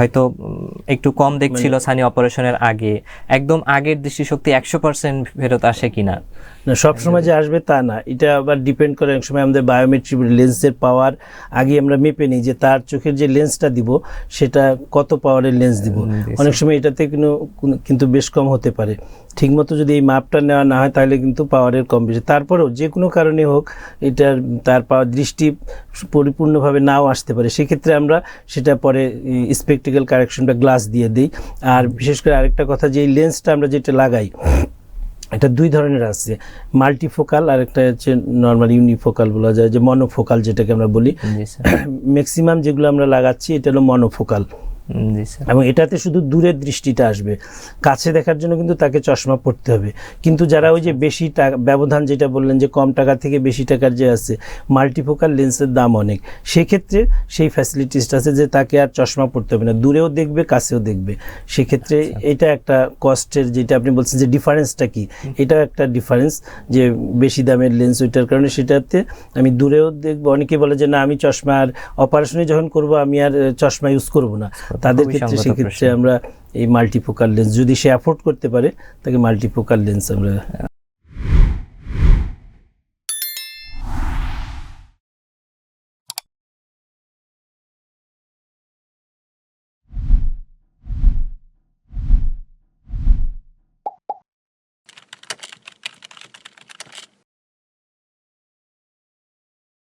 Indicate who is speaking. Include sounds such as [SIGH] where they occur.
Speaker 1: হয়তো একটু কম দেখছিল সানি অপারেশনের আগে। একদম আগের দৃষ্টিশক্তি একশো পার্সেন্ট ফেরত আসে কিনা।
Speaker 2: না সবসময় যে আসবে তা না। এটা আবার ডিপেন্ড করে অনেক সময় আমাদের বায়োমেট্রিক লেন্সের পাওয়ার আগে আমরা মেপে নিই যে তার চোখের যে লেন্সটা দিব সেটা কত পাওয়ারের লেন্স দিব। অনেক সময় এটাতে কিন্তু কিন্তু বেশ কম হতে পারে। ঠিকমতো যদি এই মাপটা নেওয়া না হয় তাহলে কিন্তু পাওয়ারের কম বেশি। তারপরেও যে কোনো কারণে হোক এটার তার পাওয়ার দৃষ্টি পরিপূর্ণভাবে নাও আসতে পারে। সেক্ষেত্রে আমরা সেটা পরে স্পেকটিক্যাল কারেকশন বা গ্লাস দিয়ে দিই। আর বিশেষ করে আরেকটা কথা যে এই লেন্সটা আমরা যেটা লাগাই এটা দুই ধরনের আছে। মাল্টিফোকাল আর একটা হচ্ছে নর্মাল ইউনিফোকাল বলা যায় যে মনোফোকাল যেটাকে আমরা বলি। ম্যাক্সিমাম [CLEARS THROAT] যেগুলো আমরা লাগাচ্ছি এটা হলো মনোফোকাল এবং এটাতে শুধু দূরের দৃষ্টিটা আসবে। কাছে দেখার জন্য কিন্তু তাকে চশমা পড়তে হবে। কিন্তু যারা ওই যে বেশি টাকা ব্যবধান যেটা বললেন যে কম টাকা থেকে বেশি টাকার যে আছে মাল্টিফোকাল লেন্সের দাম অনেক। সেক্ষেত্রে সেই ফ্যাসিলিটিসটা আছে যে তাকে আর চশমা পড়তে হবে না। দূরেও দেখবে কাছেও দেখবে। সেক্ষেত্রে এটা একটা কস্টের যেটা আপনি বলছেন যে ডিফারেন্সটা কি? এটাও একটা ডিফারেন্স যে বেশি দামের লেন্স ওইটার কারণে সেটাতে আমি দূরেও দেখব। অনেকে বলে যে না আমি চশমা আর অপারেশনে যখন করব আমি আর চশমা ইউজ করব না। তাদের ক্ষেত্রে সেক্ষেত্রে আমরা এই মাল্টিপোকাল লেন্স যদি সে অ্যাফোর্ড করতে পারে তাকে মাল্টিপোকাল লেন্স আমরা